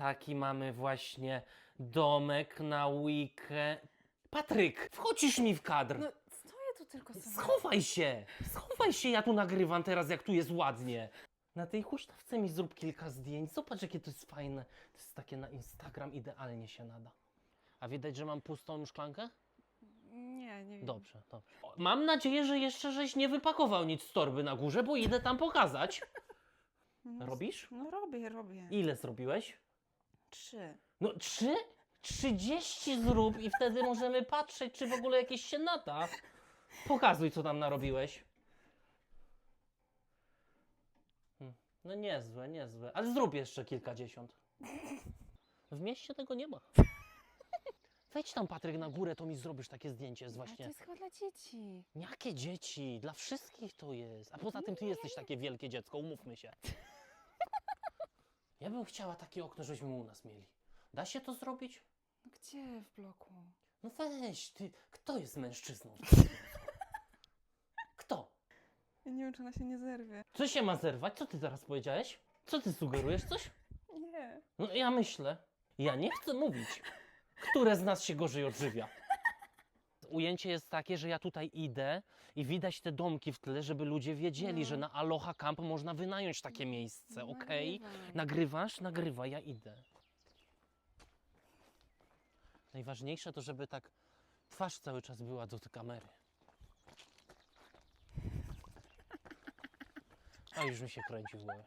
Taki mamy właśnie domek na weekend. Patryk, wchodzisz mi w kadr. No, stoję tu tylko sobie. Schowaj się! Schowaj się, ja tu nagrywam teraz, jak tu jest ładnie. Na tej huśtawce mi zrób kilka zdjęć. Zobacz, jakie to jest fajne. To jest takie na Instagram, idealnie się nada. A widać, że mam pustą szklankę? Nie, nie wiem. Dobrze, dobrze. O, Mam nadzieję, że jeszcze żeś nie wypakował nic z torby na górze, bo idę tam pokazać. No, Robisz? No robię, robię. Ile zrobiłeś? Trzy. No trzy? 30 zrób i wtedy możemy patrzeć, czy w ogóle jakieś się nada. Pokazuj, co tam narobiłeś. Hmm, No niezłe, niezłe. Ale zrób jeszcze kilkadziesiąt. W mieście tego nie ma. Wejdź tam, Patryk, na górę, to mi zrobisz takie zdjęcie z Ale to właśnie... jest chyba dla dzieci. Jakie dzieci? Dla wszystkich to jest. A poza tym ty jesteś takie wielkie dziecko, umówmy się. Ja bym chciała takie okno, żebyśmy u nas mieli. Da się to zrobić? No gdzie w bloku? No weź, ty, kto jest mężczyzną? Kto? Ja nie wiem, czy ona się nie zerwie. Co się ma zerwać? Co ty teraz powiedziałeś? Co ty sugerujesz? Coś? Nie. No ja myślę. Ja nie chcę mówić, które z nas się gorzej odżywia. Ujęcie jest takie, że ja tutaj idę i widać te domki w tle, żeby ludzie wiedzieli, No. że na Aloha Camp można wynająć takie miejsce, okej? Nagrywaj. Nagrywasz? Nagrywa, ja idę. Najważniejsze to, żeby tak twarz cały czas była do tej kamery. A już mi się kręci w głowie.